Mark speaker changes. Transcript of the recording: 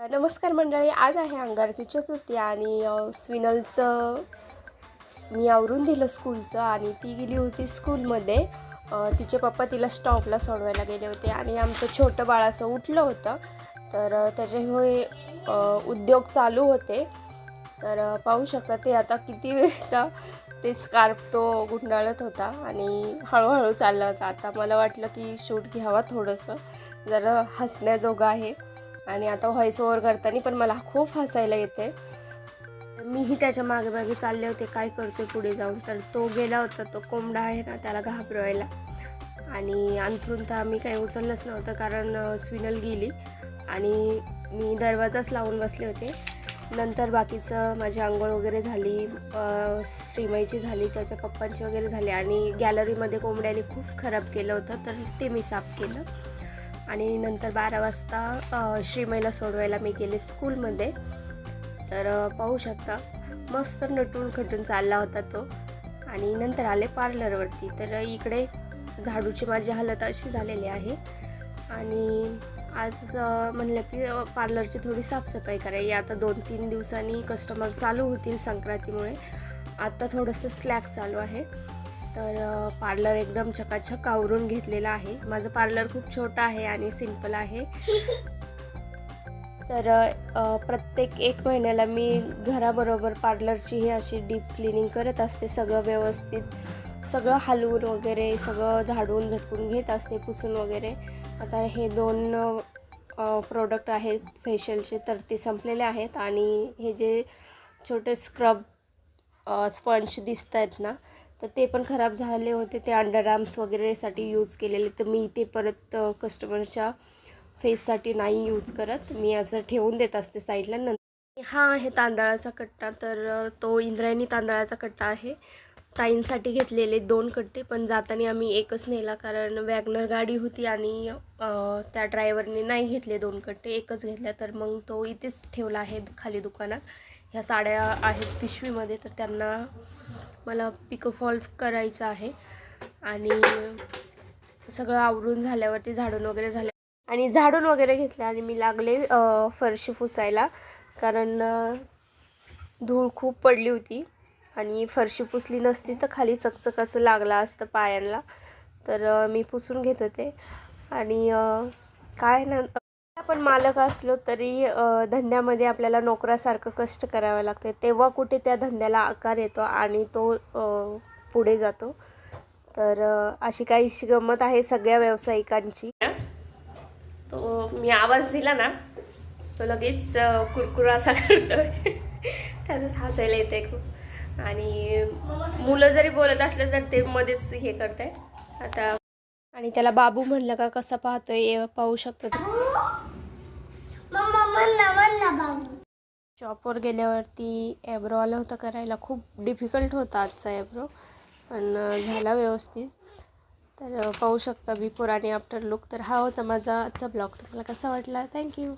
Speaker 1: नमस्कार मंडळी आज आहे अंगारकी चतुर्थी आणि स्विनलचं मी आवरून दिलं स्कूलचं आणि ती गेली होती स्कूलमध्ये. तिचे पप्पा तिला स्टॉपला सोडवायला गेले होते आणि आमचं छोटं बाळ असं उठलं होतं. तर त्याच्यामुळे उद्योग चालू होते. तर पाहू शकता ते आता किती वेळचा ते स्कार्फ तो गुंडाळत होता आणि हळूहळू चालला होता. आता मला वाटलं की शूट घ्यावा थोडंसं. जरा हसण्याजोगं आहे. आणि आता व्हॉइस ओव्हर करताना पण मला खूप हसायला येते. मीही त्याच्यामागे मागे चालले होते काय करते पुढे जाऊन? तर तो गेला होता तो कोंबडा आहे ना त्याला घाबरवायला. आणि अंथरून तर आम्ही काही उचललंच नव्हतं कारण स्विनल गेली. आणि मी दरवाजाच लावून बसले होते. नंतर बाकीचं माझी आंघोळ वगैरे झाली अ, श्रीमईची झाली त्याच्या पप्पांची वगैरे झाली. आणि गॅलरीमध्ये कोंबड्याने खूप खराब केलं होतं तर ते मी साफ केलं. आणि नंतर बारा वाजता श्रीमयला श्रीमईला सोडवायला मी गेले स्कूलमध्ये. तर पाहू शकता मस्त नटून खटून चालला होता तो. आणि नंतर आले पार्लरवरती. तर इकडे झाडूची माझी हालत अशी झालेली आहे. आणि आज म्हणलं की पार्लरची थोडी साफसफाई करायची आता दोन तीन दिवसांनी कस्टमर चालू होतील संक्रांतीमुळे. आता थोडंसं स्लॅक चालू आहे. तर पार्लर एकदम चकाचक आवरून घेतलेलं आहे. माझं पार्लर खूप छोटं आहे आणि सिंपल आहे. तर प्रत्येक एक महिन्याला मी घराबरोबर पार्लरची ही अशी डीप क्लिनिंग करत असते. सगळं व्यवस्थित सगळं हलवून वगैरे सगळं झाडून झटकून घेत असते पुसून वगैरे. आता हे दोन प्रोडक्ट आहेत फेशियलचे तर ते संपलेले आहेत. आणि हे जे छोटे स्क्रब स्पंज दिसत आहेत ना तर ते पण खराब झाले होते. ते अंडर आर्म्स वगैरेसाठी यूज केलेले. तर मी ते परत कस्टमरच्या फेससाठी नाही यूज करत. मी असं ठेवून देत असते साईडला नंतर हा आहे तांदळाचा कट्टा. तर तो इंद्रायणी तांदळाचा कट्टा आहे. ताईंसाठी घेतलेले दोन कट्टे. पण जाताना आम्ही एकच नेला. कारण वॅगनर गाडी होती आणि त्या ड्रायव्हरने नाही घेतले दोन कट्टे. एकच घेतल्या तर मग तो इथेच ठेवला आहे खाली दुकानात. ह्या साड्या आहेत पिशवीमध्ये तर त्यांना मला पिकफॉल करायचं आहे. आणि सगळं आवरून झाल्यावरती झाडून वगैरे झाले आणि झाडून वगैरे घेतले आणि मी लागले फरशी पुसायला. कारण धूळ खूप पडली होती. आणि फरशी पुसली नसती तर खाली चकचक असं लागलं असतं पायांना. तर मी पुसून घेत होते. आणि काय ना आपण मालक असलो तरी धंद्यामध्ये आपल्याला नोकरासारखं कष्ट करावं लागते. तेव्हा कुठे त्या धंद्याला आकार येतो आणि तो पुढे जातो. तर अशी काहीशी गंमत आहे सगळ्या व्यावसायिकांची. तो मी आवाज दिला ना तो लगेच कुरकुरा असा करतोय. त्याचंच हसायला येते खूप. आणि मुलं जरी बोलत असले तर ते मध्येच हे करते आता आणि त्याला बाबू म्हणलं का कसा पाहतोय? पाहू शकतो शॉपवर गेल्यावरती ॲब्रो आलं होतं करायला. खूप डिफिकल्ट होता आजचा ॲब्रो पण झाला व्यवस्थित. तर पाहू शकता बिफोर आणि आफ्टर लुक तर हा होता माझा आजचा ब्लॉग तुम्हाला कसा वाटला? थँक्यू